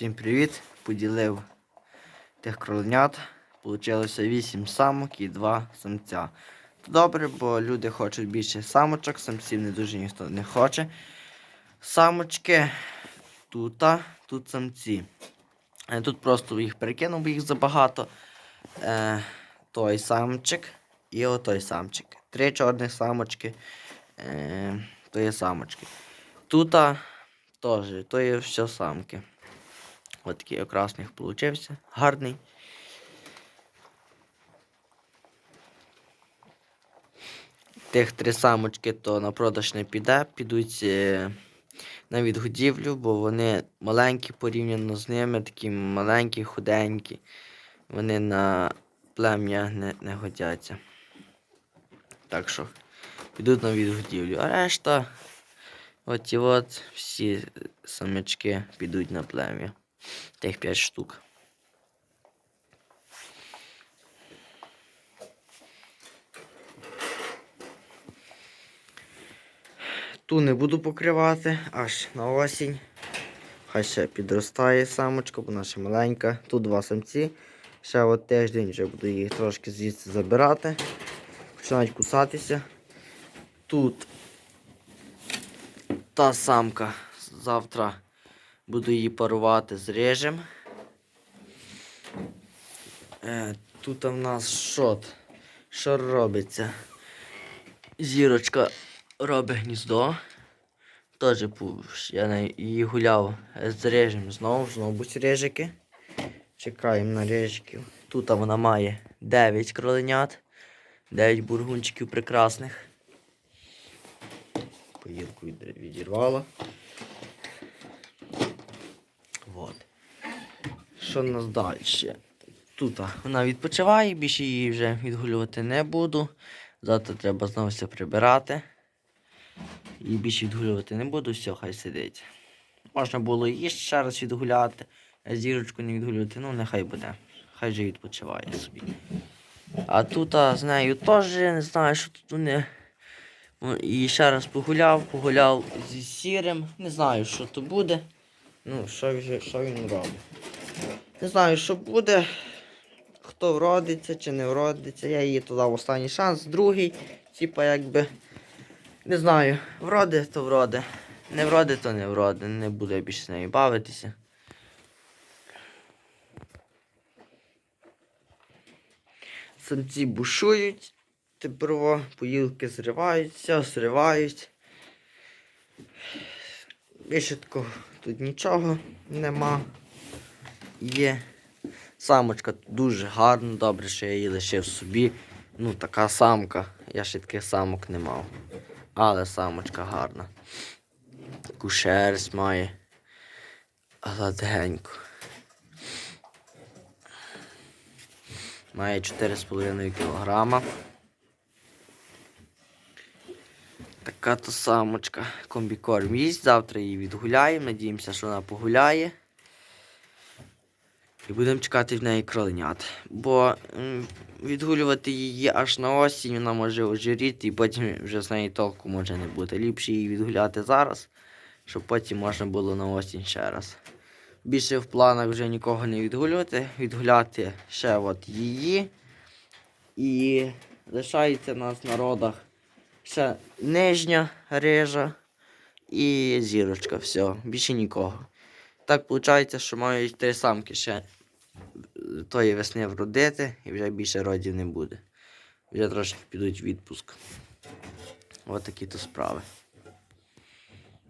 Всім привіт! Поділив тих кроленят. Получилося 8 самок і 2 самця. Добре, бо люди хочуть більше самочок, самців не дуже ніхто не хоче. Самочки тут, тут самці. Тут просто їх перекинув, бо їх забагато. Е, той самчик і отой самчик. Три чорних самочки. Е, то є самочки. Тут теж, то є все самки. Ось такий окрас у получився. Гарний. Тих три самочки то на продаж не піде, підуть е, на відгодівлю, бо вони маленькі порівняно з ними, такі маленькі, худенькі. Вони на плем'я не, не годяться. Так що підуть на відгодівлю. А решта, от от всі самочки підуть на плем'я. Тих 5 штук. Ту не буду покривати аж на осінь. Хай ще підростає самочка, вона ще маленька. Тут два самці. Ще от тиждень вже буду їх трошки звідси забирати. Починають кусатися. Тут та самка завтра буду її парувати з режем. Е, тут в нас що? Що робиться? Зірочка робить гніздо. Теж я її гуляв з режем знову, знову режики. Чекаємо на режиків. Тут вона має 9 кроленят, 9 бургунчиків прекрасних. Поїлку відірвала. Вот. Що в нас далі? Тут вона відпочиває, більше її вже відгулювати не буду. Завтра треба знову все прибирати. І більше відгулювати не буду, все, хай сидить. Можна було її ще раз відгуляти, а зірочку не відгулювати, ну нехай буде. Хай же відпочиває собі. А тут а, з нею теж не знаю, що тут вони. Ну, І ще раз погуляв, погуляв зі сірим. Не знаю, що то буде. Ну, що, що він робить. Не знаю, що буде. Хто вродиться чи не вродиться. Я їй туди в останній шанс, другий. Типа якби. Не знаю, вроде, то вроде. Не вроде, то не вроде. Не буду я більше з нею бавитися. Самці бушують. Тепер поїлки зриваються, зривають. Більше такого тут нічого нема. Є. Самочка дуже гарна, добре, що я її лишив собі. Ну, така самка. Я ще таких самок не мав. Але самочка гарна. Таку шерсть має. Гладеньку. Має 4,5 кг. Така то самочка. Комбікорм їсть. Завтра її відгуляємо. Надіємося, що вона погуляє. І будемо чекати в неї кроленят. Бо відгулювати її аж на осінь, вона може ожиріти, і потім вже з неї толку може не бути. Ліпше її відгуляти зараз, щоб потім можна було на осінь ще раз. Більше в планах вже нікого не відгулювати. Відгуляти ще от її. І лишається нас на родах ще нижня рижа і зірочка. Все, більше нікого. Так виходить, що мають три самки ще тої весни вродити і вже більше родів не буде. Вже трошки підуть відпуск. Ось такі то справи.